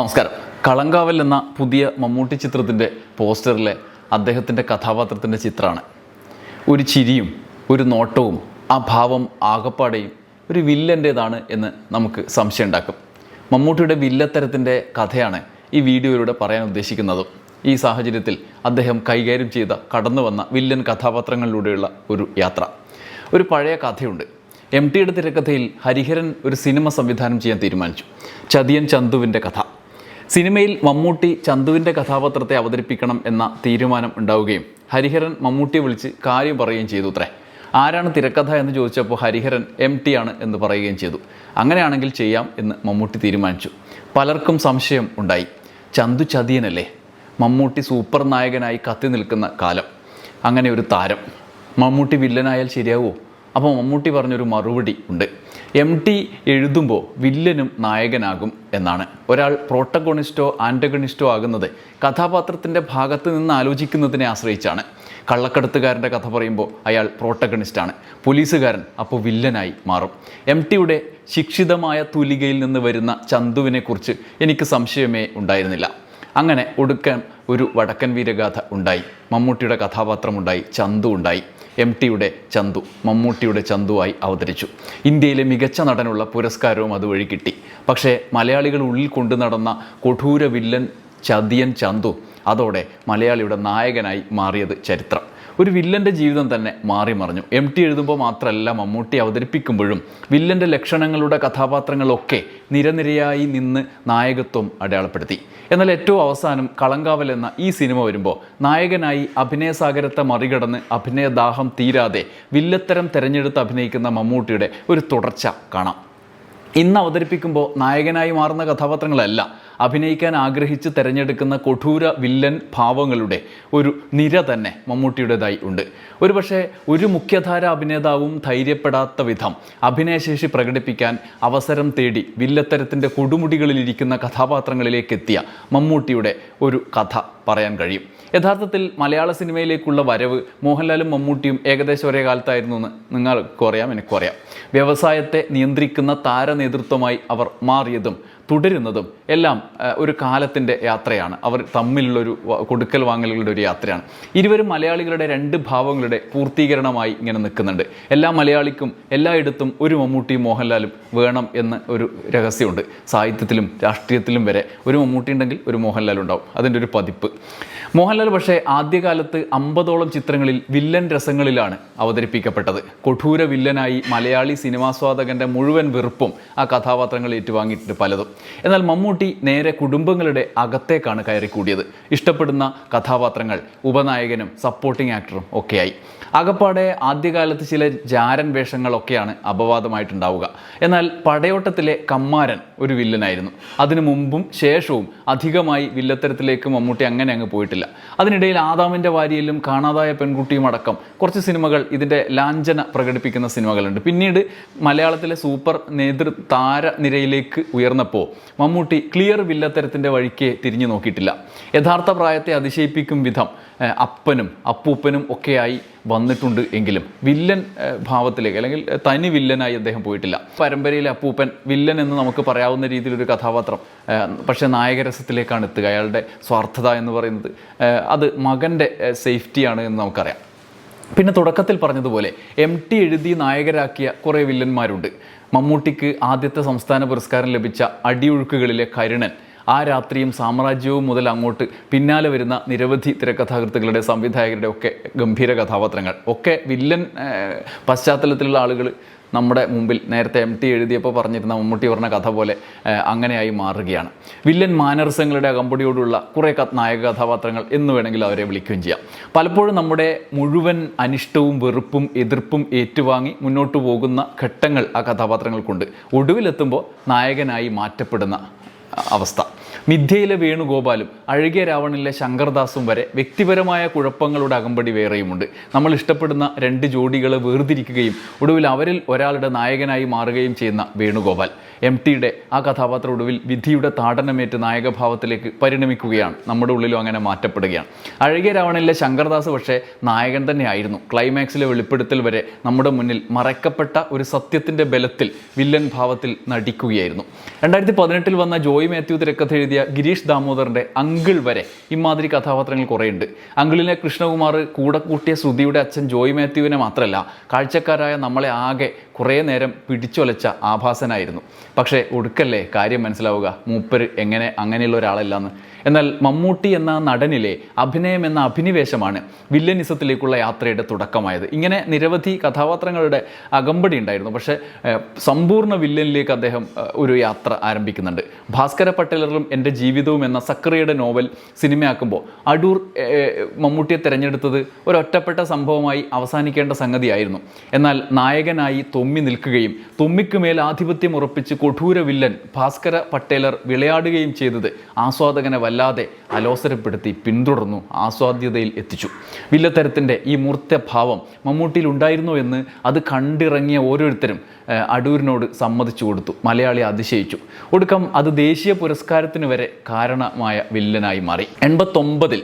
നമസ്കാരം. കളങ്കാവൽ എന്ന പുതിയ മമ്മൂട്ടി ചിത്രത്തിന്റെ പോസ്റ്ററിലെ അദ്ദേഹത്തിന്റെ കഥാപാത്രത്തിന്റെ ചിത്രമാണ്. ഒരു ചിരിയും ഒരു നോട്ടവും ആ ഭാവം ആകപ്പാടെയും ഒരു വില്ലന്റേതാണ് എന്ന് നമുക്ക് സംശയം ഉണ്ടാക്കും. മമ്മൂട്ടിയുടെ വില്ലത്തരത്തിന്റെ കഥയാണ് ഈ വീഡിയോയിലൂടെ പറയാൻ ഉദ്ദേശിക്കുന്നത്. ഈ സാഹചര്യത്തിൽ അദ്ദേഹം കൈകാര്യം ചെയ്ത കടന്നു വന്ന വില്ലൻ കഥാപാത്രങ്ങളിലൂടെയുള്ള ഒരു യാത്ര. ഒരു പഴയ കഥയുണ്ട്. എം ടിയുടെ തിരക്കഥയിൽ ഹരിഹരൻ ഒരു സിനിമ സംവിധാനം ചെയ്യാൻ തീരുമാനിച്ചു. ചതിയൻ ചന്തുവിന്റെ കഥ. സിനിമയിൽ മമ്മൂട്ടി ചന്തുവിന്റെ കഥാപാത്രത്തെ അവതരിപ്പിക്കണം എന്ന തീരുമാനം ഉണ്ടാവുകയും ഹരിഹരൻ മമ്മൂട്ടിയെ വിളിച്ച് കാര്യം പറയുകയും ചെയ്തു അത്രേ ആരാണ് തിരക്കഥ എന്ന് ചോദിച്ചപ്പോൾ ഹരിഹരൻ എം ടി ആണ് എന്ന് പറയുകയും ചെയ്തു. അങ്ങനെയാണെങ്കിൽ ചെയ്യാം എന്ന് മമ്മൂട്ടി തീരുമാനിച്ചു. പലർക്കും സംശയം ഉണ്ടായി. ചന്തു ചതിയനല്ലേ? മമ്മൂട്ടി സൂപ്പർ നായകനായി കത്തി നിൽക്കുന്ന കാലം. അങ്ങനെ ഒരു താരം. മമ്മൂട്ടി വില്ലനായാൽ ശരിയാവുമോ അപ്പോൾ മമ്മൂട്ടി പറഞ്ഞൊരു മറുപടി ഉണ്ട്. എം ടി എഴുതുമ്പോൾ വില്ലനും നായകനാകും എന്നാണ്. ഒരാൾ പ്രോട്ടഗോണിസ്റ്റോ ആന്റഗണിസ്റ്റോ ആകുന്നത് കഥാപാത്രത്തിന്റെ ഭാഗത്ത് നിന്ന് ആലോചിക്കുന്നതിനെ ആശ്രയിച്ചാണ്. കള്ളക്കടത്തുകാരന്റെ കഥ പറയുമ്പോൾ അയാൾ പ്രോട്ടഗണിസ്റ്റാണ് പോലീസുകാരൻ അപ്പോൾ വില്ലനായി മാറും. എം ടിയുടെ ശിക്ഷിതമായ തൂലികയിൽ നിന്ന് വരുന്ന ചന്തുവിനെക്കുറിച്ച് എനിക്ക് സംശയമേ ഉണ്ടായിരുന്നില്ല. അങ്ങനെ ഒടുക്കാൻ ഒരു വടക്കൻ വീരഗാഥ ഉണ്ടായി. മമ്മൂട്ടിയുടെ കഥാപാത്രമുണ്ടായി. ചന്തു ഉണ്ടായി. എം ടിയുടെ ചന്തു മമ്മൂട്ടിയുടെ ചന്തുവായി അവതരിച്ചു. ഇന്ത്യയിലെ മികച്ച നടനുള്ള പുരസ്കാരവും അതുവഴി കിട്ടി. പക്ഷേ മലയാളികൾ ഉള്ളിൽ കൊണ്ടു നടന്ന കൊടൂര വില്ലൻ ചതിയൻ ചന്തു അതോടെ മലയാളിയുടെ നായകനായി മാറിയത് ചരിത്രം. ഒരു വില്ലന്റെ ജീവിതം തന്നെ മാറി മറിഞ്ഞു. എം ടി എഴുതുമ്പോൾ മാത്രമല്ല മമ്മൂട്ടി അവതരിപ്പിക്കുമ്പോഴും വില്ലന്റെ ലക്ഷണങ്ങളുടെ കഥാപാത്രങ്ങളൊക്കെ നിരനിരയായി നിന്ന് നായകത്വം അടയാളപ്പെടുത്തി. എന്നാൽ ഏറ്റവും അവസാനം കളങ്കാവൽ എന്ന ഈ സിനിമ വരുമ്പോൾ നായകനായി അഭിനയസാഗരത്തെ മറികടന്ന് അഭിനയദാഹം തീരാതെ വില്ലത്തരം തിരഞ്ഞെടുത്ത് അഭിനയിക്കുന്ന മമ്മൂട്ടിയുടെ ഒരു തുടർച്ച കാണാം. ഇന്ന് അവതരിപ്പിക്കുമ്പോൾ നായകനായി മാറുന്ന കഥാപാത്രങ്ങളല്ല അഭിനയിക്കാൻ ആഗ്രഹിച്ച് തിരഞ്ഞെടുക്കുന്ന കൊടൂര വില്ലൻ ഭാവങ്ങളുടെ ഒരു നിര തന്നെ മമ്മൂട്ടിയുടേതായി ഉണ്ട്. ഒരുപക്ഷെ ഒരു മുഖ്യധാര അഭിനേതാവും ധൈര്യപ്പെടാത്ത വിധം അഭിനയശേഷി പ്രകടിപ്പിക്കാൻ അവസരം തേടി വില്ലത്തരത്തിന്റെ കൊടുമുടികളിലിരിക്കുന്ന കഥാപാത്രങ്ങളിലേക്ക് എത്തിയ മമ്മൂട്ടിയുടെ ഒരു കഥ പറയാൻ കഴിയും. യഥാർത്ഥത്തിൽ മലയാള സിനിമയിലേക്കുള്ള വരവ് മോഹൻലാലും മമ്മൂട്ടിയും ഏകദേശം ഒരേ കാലത്തായിരുന്നു എന്ന് നിങ്ങൾക്കും അറിയാം എനിക്കും അറിയാം വ്യവസായത്തെ നിയന്ത്രിക്കുന്ന താരനേതൃത്വമായി അവർ മാറിയതും തുടരുന്നതും എല്ലാം ഒരു കാലത്തിന്റെ യാത്രയാണ്. അവർ തമ്മിലുള്ളൊരു കൊടുക്കൽ വാങ്ങലുകളുടെ ഒരു യാത്രയാണ്. ഇരുവരും മലയാളികളുടെ രണ്ട് ഭാവങ്ങളുടെ പൂർത്തീകരണമായി ഇങ്ങനെ നിൽക്കുന്നുണ്ട്. എല്ലാ മലയാളിക്കും എല്ലായിടത്തും ഒരു മമ്മൂട്ടിയും മോഹൻലാലും വേണം എന്ന് ഒരു രഹസ്യമുണ്ട്. സാഹിത്യത്തിലും രാഷ്ട്രീയത്തിലും വരെ ഒരു മമ്മൂട്ടി ഉണ്ടെങ്കിൽ ഒരു മോഹൻലാൽ ഉണ്ടാവും. അതിന്റെ ഒരു പതിപ്പ്. മോഹൻലാൽ പക്ഷേ ആദ്യകാലത്ത് അമ്പതോളം ചിത്രങ്ങളിൽ വില്ലൻ രസങ്ങളിലാണ് അവതരിപ്പിക്കപ്പെട്ടത്. കൊഠൂര വില്ലനായി മലയാളി സിനിമാസ്വാദകന്റെ മുഴുവൻ വെറുപ്പും ആ കഥാപാത്രങ്ങൾ ഏറ്റുവാങ്ങിയിട്ടുണ്ട് പലതും. എന്നാൽ മമ്മൂട്ടി നേരെ കുടുംബങ്ങളുടെ അകത്തേക്കാണ് കയറിക്കൂടിയത്. ഇഷ്ടപ്പെടുന്ന കഥാപാത്രങ്ങൾ ഉപനായകനും സപ്പോർട്ടിംഗ് ആക്ടറും ഒക്കെയായി. അകപ്പാടെ ആദ്യകാലത്ത് ചില ജാരൻ വേഷങ്ങളൊക്കെയാണ് അപവാദമായിട്ടുണ്ടാവുക. എന്നാൽ പടയോട്ടത്തിലെ കമ്മാരൻ ഒരു വില്ലനായിരുന്നു. അതിനു മുമ്പും ശേഷവും അധികമായി വില്ലത്തരത്തിലേക്ക് മമ്മൂട്ടി അങ്ങനെ അങ്ങ് പോയിട്ടില്ല. അതിനിടയിൽ ആദാമിന്റെ വാരിയിലും കാണാതായ പെൺകുട്ടിയും അടക്കം കുറച്ച് സിനിമകൾ ഇതിന്റെ ലാഞ്ചന പ്രകടിപ്പിക്കുന്ന സിനിമകളുണ്ട്. പിന്നീട് മലയാളത്തിലെ സൂപ്പർ നേതൃ താര നിരയിലേക്ക് ഉയർന്നപ്പോൾ മമ്മൂട്ടി ക്ലിയർ വില്ലത്തരത്തിന്റെ വഴിക്ക് തിരിഞ്ഞു നോക്കിയിട്ടില്ല. യഥാർത്ഥ പ്രായത്തെ അതിശയിപ്പിക്കും വിധം അപ്പനും അപ്പൂപ്പനും ഒക്കെയായി വന്നിട്ടുണ്ട് എങ്കിലും വില്ലൻ ഭാവത്തിലേക്ക് അല്ലെങ്കിൽ തനി വില്ലനായി അദ്ദേഹം പോയിട്ടില്ല. പരമ്പരയിലെ അപ്പൂപ്പൻ വില്ലൻ എന്ന് നമുക്ക് പറയാവുന്ന രീതിയിലൊരു കഥാപാത്രം പക്ഷെ നായകരസത്തിലേക്കാണ് എത്തുക. അയാളുടെ സ്വാർത്ഥത എന്ന് പറയുന്നത് അത് മകന്റെ സേഫ്റ്റിയാണ് എന്ന് നമുക്കറിയാം. പിന്നെ തുടക്കത്തിൽ പറഞ്ഞതുപോലെ എം ടി എഴുതി നായകരാക്കിയ കുറേ വില്ലന്മാരുണ്ട്. മമ്മൂട്ടിക്ക് ആദ്യത്തെ സംസ്ഥാന പുരസ്കാരം ലഭിച്ച അടിയൊഴുക്കുകളിലെ കരുണൻ ആ രാത്രിയും സാമ്രാജ്യവും മുതൽ അങ്ങോട്ട് പിന്നാലെ വരുന്ന നിരവധി തിരക്കഥാകൃത്തുക്കളുടെ സംവിധായകരുടെ ഒക്കെ ഗംഭീര കഥാപാത്രങ്ങൾ. ഒക്കെ വില്ലൻ പശ്ചാത്തലത്തിലുള്ള ആളുകൾ നമ്മുടെ മുമ്പിൽ നേരത്തെ എം ടി എഴുതിയപ്പോൾ പറഞ്ഞിരുന്ന മമ്മൂട്ടി പറഞ്ഞ കഥ പോലെ അങ്ങനെയായി മാറുകയാണ്. വില്ലൻ മാനർസങ്ങളുടെ അകമ്പടിയോടുള്ള കുറേ നായക കഥാപാത്രങ്ങൾ എന്ന് വേണമെങ്കിൽ അവരെ വിളിക്കുകയും ചെയ്യാം. പലപ്പോഴും നമ്മുടെ മുഴുവൻ അനിഷ്ടവും വെറുപ്പും എതിർപ്പും ഏറ്റുവാങ്ങി മുന്നോട്ട് പോകുന്ന ഘട്ടങ്ങൾ ആ കഥാപാത്രങ്ങൾക്കുണ്ട്. ഒടുവിലെത്തുമ്പോൾ നായകനായി മാറ്റപ്പെടുന്ന അവസ്ഥ. മിഥ്യയിലെ വേണുഗോപാലും അഴകിയ രാവണിലെ ശങ്കർദാസും വരെ വ്യക്തിപരമായ കുഴപ്പങ്ങളുടെ അകമ്പടി വേറെയുമുണ്ട്. നമ്മൾ ഇഷ്ടപ്പെടുന്ന രണ്ട് ജോഡികളെ വേർതിരിക്കുകയും ഒടുവിൽ അവരിൽ ഒരാളുടെ നായകനായി മാറുകയും ചെയ്യുന്ന വേണുഗോപാൽ. എം ടിയുടെ ആ കഥാപാത്രം ഒടുവിൽ വിധിയുടെ താടനമേറ്റ് നായകഭാവത്തിലേക്ക് പരിണമിക്കുകയാണ്. നമ്മുടെ ഉള്ളിലും അങ്ങനെ മാറ്റപ്പെടുകയാണ്. അഴകിയ രാവണിലെ ശങ്കർദാസ് പക്ഷേ നായകൻ തന്നെയായിരുന്നു. ക്ലൈമാക്സിലെ വെളിപ്പെടുത്തൽ വരെ നമ്മുടെ മുന്നിൽ മറക്കപ്പെട്ട ഒരു സത്യത്തിന്റെ ബലത്തിൽ വില്ലൻ ഭാവത്തിൽ നടിക്കുകയായിരുന്നു. രണ്ടായിരത്തി പതിനെട്ടിൽ വന്ന ജോയ് മാത്യു തിരക്കഥ എഴുതിയ ഗിരീഷ് ദാമോദറിന്റെ അങ്കിൾ വരെ ഇമാതിരി കഥാപാത്രങ്ങൾ കുറേയുണ്ട്. അങ്കിളിനെ കൃഷ്ണകുമാർ കൂടെ കൂട്ടിയ ശ്രുതിയുടെ അച്ഛൻ ജോയ് മാത്യുവിനെ മാത്രമല്ല കാഴ്ചക്കാരായ നമ്മളെ ആകെ കുറേ നേരം പിടിച്ചൊലച്ച ആഭാസനായിരുന്നു. പക്ഷേ ഒടുക്കല്ലേ? കാര്യം മനസ്സിലാവുക. മൂപ്പര് എങ്ങനെ അങ്ങനെയുള്ള ഒരാളല്ലെന്ന്. എന്നാൽ മമ്മൂട്ടി എന്ന നടനിലെ അഭിനയം എന്ന അഭിനിവേശമാണ് വില്ലനിസത്തിലേക്കുള്ള യാത്രയുടെ തുടക്കമായത്. ഇങ്ങനെ നിരവധി കഥാപാത്രങ്ങളുടെ അകമ്പടി ഉണ്ടായിരുന്നു. പക്ഷേ സമ്പൂർണ വില്ലനിലേക്ക് അദ്ദേഹം ഒരു യാത്ര ആരംഭിക്കുന്നുണ്ട്. ഭാസ്കര പട്ടേലറും എന്റെ ജീവിതവും എന്ന സക്രിയയുടെ നോവൽ സിനിമയാക്കുമ്പോൾ അടൂർ മമ്മൂട്ടിയെ തിരഞ്ഞെടുത്തത് ഒരൊറ്റപ്പെട്ട സംഭവമായി അവസാനിക്കേണ്ട സംഗതിയായിരുന്നു. എന്നാൽ നായകനായി തൊമ്മി നിൽക്കുകയും തൊമ്മിക്ക് മേൽ ആധിപത്യം ഉറപ്പിച്ച് കൊഠൂര വില്ലൻ ഭാസ്കര പട്ടേലർ വിളയാടുകയും ചെയ്തത് ആസ്വാദകനെ വല്ലാതെ അലോസരപ്പെടുത്തി പിന്തുടർന്നു ആസ്വാദ്യതയിൽ എത്തിച്ചു. വില്ലത്തരത്തിന്റെ ഈ മൂർത്തഭാവം മമ്മൂട്ടിയിൽ ഉണ്ടായിരുന്നു എന്ന് അത് കണ്ടിറങ്ങിയ ഓരോരുത്തരും അടൂരിനോട് സമ്മതിച്ചു കൊടുത്തു മലയാളി അതിശയിച്ചു. ഒടുക്കം അത് ദേശീയ പുരസ്കാരത്തിന് വരെ കാരണമായ വില്ലനായി മാറി. എൺപത്തൊമ്പതിൽ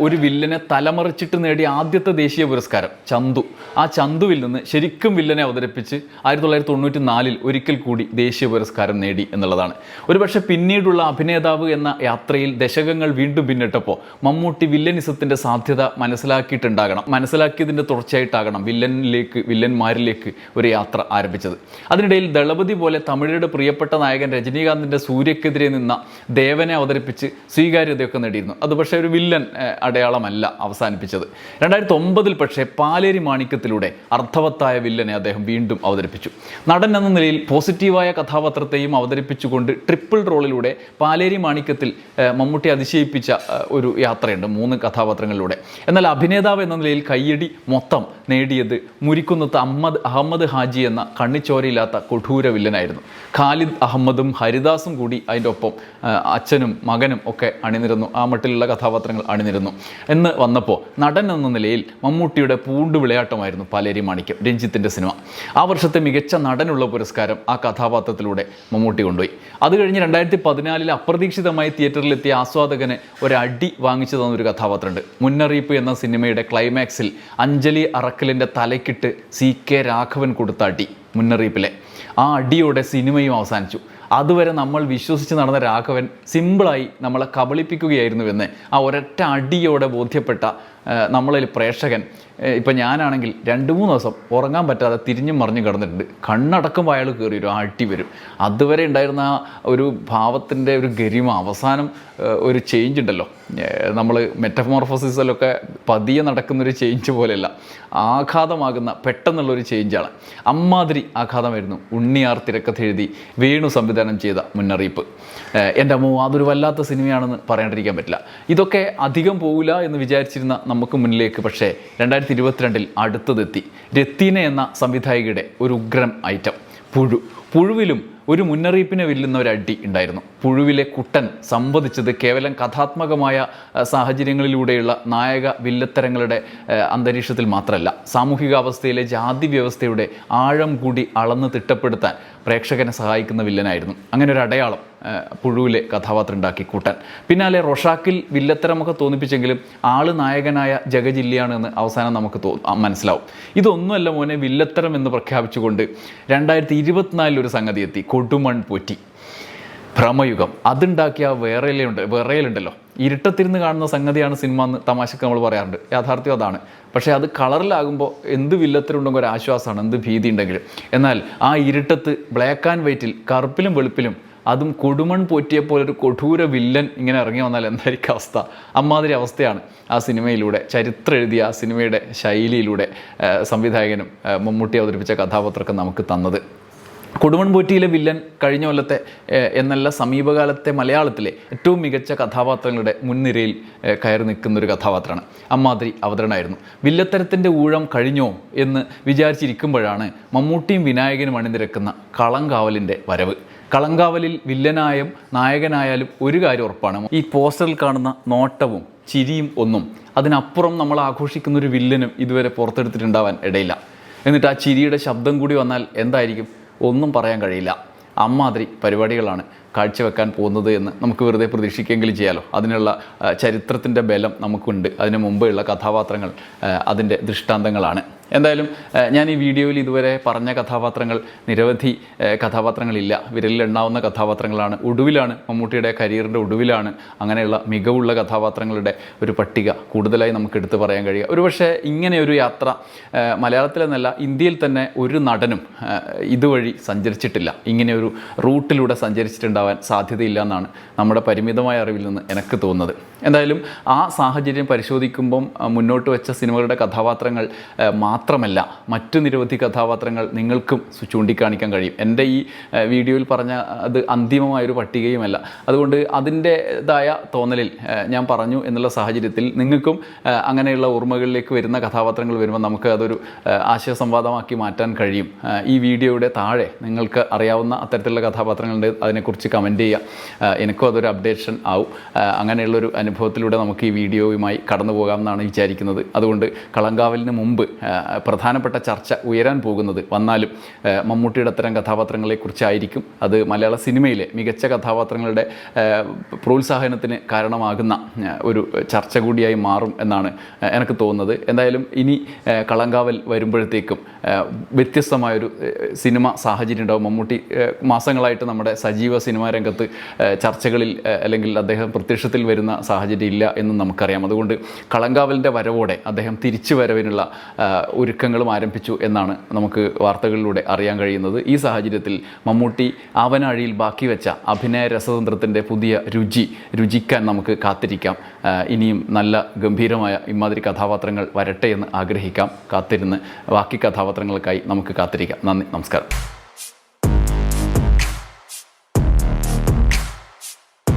ഒരു വില്ലനെ തലമറിച്ചിട്ട് നേടിയ ആദ്യത്തെ ദേശീയ പുരസ്കാരം ചന്തു. ആ ചന്തുവിൽ നിന്ന് ശരിക്കും വില്ലനെ അവതരിപ്പിച്ച് ആയിരത്തി തൊള്ളായിരത്തി തൊണ്ണൂറ്റി നാലിൽ ഒരിക്കൽ കൂടി ദേശീയ പുരസ്കാരം നേടി എന്നുള്ളതാണ്. ഒരുപക്ഷെ പിന്നീടുള്ള അഭിനേതാവ് എന്ന യാത്രയിൽ ദശകങ്ങൾ വീണ്ടും പിന്നിട്ടപ്പോൾ മമ്മൂട്ടി വില്ലനിസത്തിന്റെ സാധ്യത മനസ്സിലാക്കിയിട്ടുണ്ടാകണം മനസ്സിലാക്കിയതിന്റെ തുടർച്ചയായിട്ടാകണം വില്ലനിലേക്ക് വില്ലന്മാരിലേക്ക് ഒരു യാത്ര ആരംഭിച്ചത്. അതിനിടയിൽ ദളപതി പോലെ തമിഴരുടെ പ്രിയപ്പെട്ട നായകൻ രജനീകാന്തിന്റെ സൂര്യക്കെതിരെ നിന്ന ദേവനെ അവതരിപ്പിച്ച് സ്വീകാര്യതയൊക്കെ നേടിയിരുന്നു. അത് പക്ഷേ ഒരു വില്ലൻ അടയാളമല്ല അവസാനിപ്പിച്ചത്. രണ്ടായിരത്തി ഒമ്പതിൽ പക്ഷേ പാലേരി മാണിക്യത്തിലൂടെ അർത്ഥവത്തായ വില്ലനെ അദ്ദേഹം വീണ്ടും അവതരിപ്പിച്ചു. നടൻ എന്ന നിലയിൽ പോസിറ്റീവായ കഥാപാത്രത്തെയും അവതരിപ്പിച്ചുകൊണ്ട് ട്രിപ്പിൾ റോളിലൂടെ പാലേരി മാണിക്യത്തിൽ മമ്മൂട്ടി അതിശയിപ്പിച്ച ഒരു യാത്രയുണ്ട് മൂന്ന് കഥാപാത്രങ്ങളിലൂടെ. എന്നാൽ അഭിനേതാവ് എന്ന നിലയിൽ കയ്യടി മൊത്തം നേടിയത് മുരിക്കുന്നത്ത് അഹമ്മദ് അഹമ്മദ് ഹാജി എന്ന കണ്ണിച്ചോരയില്ലാത്ത കൊഠൂര വില്ലനായിരുന്നു. ഖാലിദ് അഹമ്മദും ഹരിദാസും കൂടി അതിന്റെ ഒപ്പം അച്ഛനും മകനും ഒക്കെ അണിനിരുന്നു. ആ മട്ടിലുള്ള കഥാപാത്രങ്ങൾ അണിനിരന്നു. എന്ന് വന്നപ്പോൾ നടൻ എന്ന നിലയിൽ മമ്മൂട്ടിയുടെ പൂണ്ട് വിളയാട്ടമായിരുന്നു പാലേരി മാണിക്യം രഞ്ജിത്തിന്റെ സിനിമ. ആ വർഷത്തെ മികച്ച നടനുള്ള പുരസ്കാരം ആ കഥാപാത്രത്തിലൂടെ മമ്മൂട്ടി കൊണ്ടുപോയി. അത് കഴിഞ്ഞ് രണ്ടായിരത്തി പതിനാലിൽ അപ്രതീക്ഷിതമായി തിയേറ്ററിലെത്തിയ ആസ്വാദകന് ഒരടി വാങ്ങിച്ചു തന്നൊരു കഥാപാത്രമുണ്ട്. മുന്നറിയിപ്പ് എന്ന സിനിമയുടെ ക്ലൈമാക്സിൽ അഞ്ജലി അറക്കലിന്റെ തലക്കിട്ട് സി കെ രാഘവൻ കൊടുത്ത അടി മുന്നറിയിപ്പിലെ. ആ അടിയോടെ സിനിമയും അവസാനിച്ചു. അതുവരെ നമ്മൾ വിശ്വസിച്ച് നടന്ന രാഘവൻ സിമ്പിളായി നമ്മളെ കബളിപ്പിക്കുകയായിരുന്നുവെന്ന് ആ ഒരൊറ്റ അടിയോടെ ബോധ്യപ്പെട്ട നമ്മളിൽ പ്രേക്ഷകൻ. ഇപ്പം ഞാനാണെങ്കിൽ രണ്ട് മൂന്ന് ദിവസം ഉറങ്ങാൻ പറ്റാതെ തിരിഞ്ഞും മറിഞ്ഞും കിടന്നിട്ടുണ്ട്. കണ്ണടക്കുമ്പോൾ അയാൾ കയറി വരും ആ അടി വരും. അതുവരെ ഉണ്ടായിരുന്ന ആ ഒരു ഭാവത്തിന്റെ ഒരു ഗരിമ അവസാനം ഒരു ചേഞ്ച് ഉണ്ടല്ലോ. നമ്മൾ മെറ്റമോർഫോസിസിലൊക്കെ പതിയെ നടക്കുന്നൊരു ചേഞ്ച് പോലെയല്ല. ആഘാതമാകുന്ന പെട്ടെന്നുള്ളൊരു ചേഞ്ചാണ് അമ്മാതിരി ആഘാതമായിരുന്നു ഉണ്ണിയാർ തിരക്കഥ എഴുതി വേണു സംവിധാനം ചെയ്ത മുന്നറിയിപ്പ്. എന്റെ അമ്മോ അതൊരു വല്ലാത്ത സിനിമയാണെന്ന് പറയാണ്ടിരിക്കാൻ പറ്റില്ല. ഇതൊക്കെ അധികം പോകില്ല എന്ന് വിചാരിച്ചിരുന്ന നമുക്ക് മുന്നിലേക്ക് പക്ഷേ രണ്ടായിരത്തി ഇരുപത്തിരണ്ടിൽ അടുത്തതെത്തി. രത്തീന എന്ന സംവിധായികയുടെ ഒരു ഉഗ്രം ഐറ്റം. പുഴു. പുഴുവിലും ഒരു മുന്നറിയിപ്പിനെ വെല്ലുന്ന ഒരു അടി ഉണ്ടായിരുന്നു. പുഴുവിലെ കുട്ടൻ സംവദിച്ചത് കേവലം കഥാത്മകമായ സാഹചര്യങ്ങളിലൂടെയുള്ള നായക വില്ലത്തരങ്ങളുടെ അന്തരീക്ഷത്തിൽ മാത്രമല്ല സാമൂഹികാവസ്ഥയിലെ ജാതി വ്യവസ്ഥയുടെ ആഴം കൂടി അളന്ന് തിട്ടപ്പെടുത്താൻ പ്രേക്ഷകനെ സഹായിക്കുന്ന വില്ലനായിരുന്നു. അങ്ങനെ ഒരു അടയാളം പുഴുവിലെ കഥാപാത്രം ഉണ്ടാക്കി കൂട്ടാൻ. പിന്നാലെ റൊഷാക്കിൽ വില്ലത്തരമൊക്കെ തോന്നിപ്പിച്ചെങ്കിലും ആൾ നായകനായ ജഗജില്ലയാണ് എന്ന് അവസാനം നമുക്ക് തോ മനസ്സിലാവും. ഇതൊന്നുമല്ല മോനെ വില്ലത്തരം എന്ന് പ്രഖ്യാപിച്ചുകൊണ്ട് രണ്ടായിരത്തി ഇരുപത്തിനാലിൽ ഒരു സംഗതി എത്തി കൊടുമൺ പോറ്റി. ഭ്രമയുഗം. അതുണ്ടാക്കിയ വേറെയിലുണ്ട് വേറെയിലുണ്ടല്ലോ. ഇരുട്ടത്തിരുന്ന് കാണുന്ന സംഗതിയാണ് സിനിമ എന്ന് തമാശക്ക് നമ്മൾ പറയാറുണ്ട്. യാഥാർത്ഥ്യം അതാണ്. പക്ഷേ അത് കളറിലാകുമ്പോൾ എന്ത് വില്ലത്തിലുണ്ടെങ്കിൽ ഒരു ആശ്വാസമാണ് എന്ത് ഭീതി ഉണ്ടെങ്കിലും. എന്നാൽ ആ ഇരുട്ടത്ത് ബ്ലാക്ക് ആൻഡ് വൈറ്റിൽ കറുപ്പിലും വെളുപ്പിലും അതും കൊടുമൺ പോറ്റിയ പോലെ ഒരു കൊടൂര വില്ലൻ ഇങ്ങനെ ഇറങ്ങി വന്നാൽ എന്തായിരിക്കും അവസ്ഥ? അമ്മാതിരി അവസ്ഥയാണ് ആ സിനിമയിലൂടെ ചരിത്രം എഴുതിയ ആ സിനിമയുടെ ശൈലിയിലൂടെ സംവിധായകനും മമ്മൂട്ടി അവതരിപ്പിച്ച കഥാപാത്രമൊക്കെ നമുക്ക് തന്നത്. കൊടുമൺപോറ്റിയിലെ വില്ലൻ കഴിഞ്ഞ കൊല്ലത്തെ എന്നല്ല സമീപകാലത്തെ മലയാളത്തിലെ ഏറ്റവും മികച്ച കഥാപാത്രങ്ങളുടെ മുൻനിരയിൽ കയറി നിൽക്കുന്ന ഒരു കഥാപാത്രമാണ്. അമ്മാതിരി അവതരണമായിരുന്നു. വില്ലത്തരത്തിന്റെ ഊഴം കഴിഞ്ഞോ എന്ന് വിചാരിച്ചിരിക്കുമ്പോഴാണ് മമ്മൂട്ടിയും വിനായകനും അണിനിരക്കുന്ന കളങ്കാവലിന്റെ വരവ്. കളങ്കാവലിൽ വില്ലനായും നായകനായാലും ഒരു കാര്യം ഉറപ്പാണ്. ഈ പോസ്റ്ററിൽ കാണുന്ന നോട്ടവും ചിരിയും ഒന്നും അതിനപ്പുറം നമ്മൾ ആഘോഷിക്കുന്ന ഒരു വില്ലനും ഇതുവരെ പുറത്തെടുത്തിട്ടുണ്ടാവാൻ ഇടയില്ല. എന്നിട്ട് ആ ചിരിയുടെ ശബ്ദം കൂടി വന്നാൽ എന്തായിരിക്കും? ഒന്നും പറയാൻ കഴിയില്ല. അമ്മാതിരി പരിപാടികളാണ് കാഴ്ചവെക്കാൻ പോകുന്നത് എന്ന് നമുക്ക് വെറുതെ പ്രതീക്ഷിക്കുകയെങ്കിലും ചെയ്യാലോ. അതിനുള്ള ചരിത്രത്തിന്റെ ബലം നമുക്കുണ്ട്. അതിന് മുമ്പെയുള്ള കഥാപാത്രങ്ങൾ അതിന്റെ ദൃഷ്ടാന്തങ്ങളാണ്. എന്തായാലും ഞാൻ ഈ വീഡിയോയിൽ ഇതുവരെ പറഞ്ഞ കഥാപാത്രങ്ങൾ നിരവധി കഥാപാത്രങ്ങളില്ല. വിരലിലെണ്ണാവുന്ന കഥാപാത്രങ്ങളാണ്. ഒടുവിലാണ് മമ്മൂട്ടിയുടെ കരിയറിന്റെ ഒടുവിലാണ് അങ്ങനെയുള്ള മികവുള്ള കഥാപാത്രങ്ങളുടെ ഒരു പട്ടിക കൂടുതലായി നമുക്ക് എടുത്തു പറയാൻ കഴിയുക. ഒരുപക്ഷെ ഇങ്ങനെ ഒരു യാത്ര മലയാളത്തിലെന്നല്ല ഇന്ത്യയിൽ തന്നെ ഒരു നടനും ഇതുവഴി സഞ്ചരിച്ചിട്ടില്ല. ഇങ്ങനെ ഒരു റൂട്ടിലൂടെ സഞ്ചരിച്ചിട്ടുണ്ടാവാൻ സാധ്യതയില്ല എന്നാണ് നമ്മുടെ പരിമിതമായ അറിവിൽ നിന്ന് എനിക്ക് തോന്നുന്നത്. എന്തായാലും ആ സാഹചര്യം പരിശോധിക്കുമ്പം മുന്നോട്ട് വെച്ച സിനിമകളുടെ കഥാപാത്രങ്ങൾ മാത്രമല്ല മറ്റു നിരവധി കഥാപാത്രങ്ങൾ നിങ്ങൾക്കും ചൂണ്ടിക്കാണിക്കാൻ കഴിയും. എന്റെ ഈ വീഡിയോയിൽ പറഞ്ഞ അത് അന്തിമമായൊരു പട്ടികയുമല്ല. അതുകൊണ്ട് അതിന്റെതായ തോന്നലിൽ ഞാൻ പറഞ്ഞു എന്നുള്ള സാഹചര്യത്തിൽ നിങ്ങൾക്കും അങ്ങനെയുള്ള ഓർമ്മകളിലേക്ക് വരുന്ന കഥാപാത്രങ്ങൾ വരുമ്പോൾ നമുക്ക് അതൊരു ആശയസംവാദമാക്കി മാറ്റാൻ കഴിയും. ഈ വീഡിയോയുടെ താഴെ നിങ്ങൾക്ക് അറിയാവുന്ന അത്തരത്തിലുള്ള കഥാപാത്രങ്ങളുണ്ട്. അതിനെക്കുറിച്ച് കമന്റ് ചെയ്യുക. എനിക്കും അതൊരു അപ്ഡേഷൻ ആവും. അങ്ങനെയുള്ളൊരു അനുഭവത്തിലൂടെ നമുക്ക് ഈ വീഡിയോയുമായി കടന്നു പോകാം എന്നാണ് വിചാരിക്കുന്നത്. അതുകൊണ്ട് കളങ്കാവലിന് മുമ്പ് പ്രധാനപ്പെട്ട ചർച്ച ഉയരാൻ പോകുന്നത്. വന്നാലും മമ്മൂട്ടിയുടെ അത്തരം കഥാപാത്രങ്ങളെക്കുറിച്ചായിരിക്കും. അത് മലയാള സിനിമയിലെ മികച്ച കഥാപാത്രങ്ങളുടെ പ്രോത്സാഹനത്തിന് കാരണമാകുന്ന ഒരു ചർച്ച കൂടിയായി മാറും എന്നാണ് എനിക്ക് തോന്നുന്നത്. എന്തായാലും ഇനി കളങ്കാവൽ വരുമ്പോഴത്തേക്കും വ്യത്യസ്തമായൊരു സിനിമ സാഹചര്യം ഉണ്ടാവും. മമ്മൂട്ടി മാസങ്ങളായിട്ട് നമ്മുടെ സജീവ സിനിമാ രംഗത്ത് ചർച്ചകളിൽ അല്ലെങ്കിൽ അദ്ദേഹം പ്രത്യക്ഷത്തിൽ വരുന്ന സാഹചര്യം ഇല്ല എന്നും നമുക്കറിയാം. അതുകൊണ്ട് കളങ്കാവലിന്റെ വരവോടെ അദ്ദേഹം തിരിച്ചു വരവിനുള്ള ഒരുക്കങ്ങളും ആരംഭിച്ചു എന്നാണ് നമുക്ക് വാർത്തകളിലൂടെ അറിയാൻ കഴിയുന്നത്. ഈ സാഹചര്യത്തിൽ മമ്മൂട്ടി ആവനാഴിയിൽ ബാക്കി വെച്ച അഭിനയ രസതന്ത്രത്തിന്റെ പുതിയ രുചി രുചിക്കാൻ നമുക്ക് കാത്തിരിക്കാം. ഇനിയും നല്ല ഗംഭീരമായ ഇമാതിരി കഥാപാത്രങ്ങൾ വരട്ടെ എന്ന് ആഗ്രഹിക്കാം. കാത്തിരുന്ന് ബാക്കി കഥാപാത്രങ്ങൾക്കായി നമുക്ക് കാത്തിരിക്കാം. നന്ദി നമസ്കാരം.